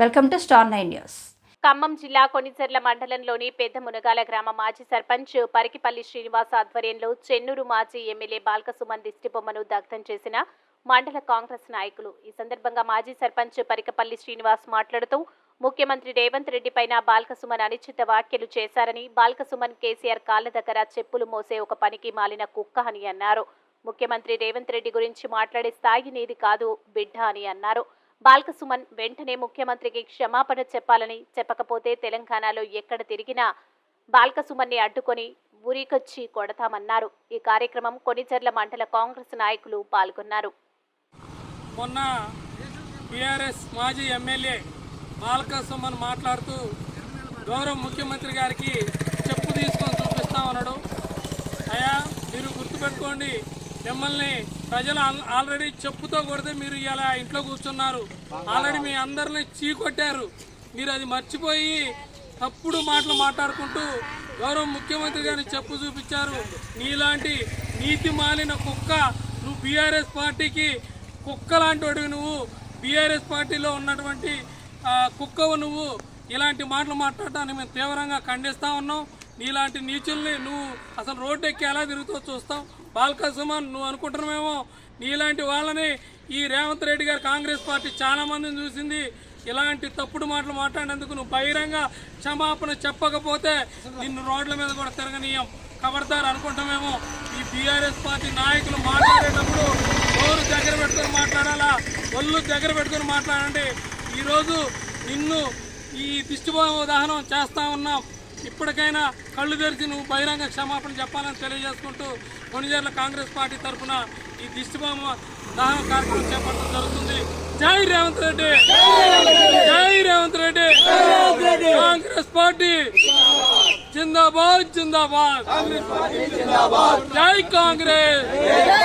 Welcome to star nine news. Khammam జిల్లా కొనిచెర్ల మండలంలోని పెద్ద మునగాల గ్రామ మాజీ సర్పంచ్ పరికిపల్లి శ్రీనివాస్ ఆధ్వర్యంలో చెన్నూరు మాజీ ఎమ్మెల్యే బాల్కసుమన్ దిష్టిబొమ్మను దగ్ధం చేసిన మండల కాంగ్రెస్ నాయకులు. ఈ సందర్భంగా మాజీ సర్పంచ్ పరికపల్లి శ్రీనివాస్ మాట్లాడుతూ ముఖ్యమంత్రి రేవంత్ రెడ్డి పైన బాల్కసుమన్ అనిశ్చిత వ్యాఖ్యలు చేశారని బాల్కసుమన్ కేసీఆర్ కాళ్ళ దగ్గర చెప్పులు మోసే ఒక పనికి మాలిన కుక్క అని అన్నారు. ముఖ్యమంత్రి రేవంత్ రెడ్డి గురించి మాట్లాడే స్థాయి నీది కాదు బిడ్డ అని అన్నారు. బాల్కసుమన్ వెంటనే ముఖ్యమంత్రికి క్షమాపణ చెప్పాలని చెప్పకపోతే తెలంగాణలో ఎక్కడ తిరిగినా బాల్కసుమన్ని అడ్డుకొని ఊరికొచ్చి కొడతామన్నారు. ఈ కార్యక్రమం కొనిచెర్ల మండల కాంగ్రెస్ నాయకులు పాల్గొన్నారు. మొన్న టీఆర్ఎస్ మాజీ ఎమ్మెల్యే బాల్కసుమన్ మాట్లాడుతూ గౌరవ ముఖ్యమంత్రి గారికి చెప్పు తీసుకొని చూపిస్తా ఉన్నాడు అయా మీరు గుర్తుపెట్టుకోండి మిమ్మల్ని ప్రజలు ఆల్రెడీ చెప్పుతో కొడితే మీరు ఇలా ఇంట్లో కూర్చున్నారు. ఆల్రెడీ మీ అందరిని చీకొట్టారు. మీరు అది మర్చిపోయి తప్పుడు మాటలు మాట్లాడుకుంటూ గౌరవ ముఖ్యమంత్రి గారిని చెప్పు చూపించారు. నీలాంటి నీతి మాలిన కుక్క నువ్వు బీఆర్ఎస్ పార్టీకి కుక్క లాంటి నువ్వు. బీఆర్ఎస్ పార్టీలో ఉన్నటువంటి కుక్కవు నువ్వు. ఇలాంటి మాటలు మాట్లాడటాన్ని మేము తీవ్రంగా ఖండిస్తా ఉన్నాం. నీలాంటి నీచుల్ని నువ్వు అసలు రోడ్డు ఎక్కి ఎలా తిరుగుతావు చూస్తావు బాల్కా సుమన్ నువ్వు అనుకుంటున్నామేమో నీలాంటి వాళ్ళని ఈ రేవంత్ రెడ్డి గారు కాంగ్రెస్ పార్టీ చాలా మందిని చూసింది. ఇలాంటి తప్పుడు మాటలు మాట్లాడేందుకు నువ్వు బహిరంగ క్షమాపణ చెప్పకపోతే నిన్ను రోడ్ల మీద కూడా తిరగనీయం. కబడతారు అనుకుంటామేమో ఈ బీఆర్ఎస్ పార్టీ నాయకులు మాట్లాడేటప్పుడు నోరు దగ్గర పెట్టుకొని మాట్లాడాలా? ఒళ్ళు దగ్గర పెట్టుకొని మాట్లాడండి. ఈరోజు నిన్ను ఈ దిష్టిబోమ దహనం చేస్తా ఉన్నాం. ఇప్పటికైనా కళ్ళు తెరిచి నువ్వు బహిరంగ క్షమాపణ చెప్పాలని తెలియజేసుకుంటూ కొనిజర్ల కాంగ్రెస్ పార్టీ తరఫున ఈ దిష్టిబొమ్మ దహన కార్యక్రమం చేపట్టడం జరుగుతుంది. జై రేవంత్ రెడ్డి! జై రేవంత్ రెడ్డి! కాంగ్రెస్ పార్టీ జిందాబాద్ జిందాబాద్! జై కాంగ్రెస్!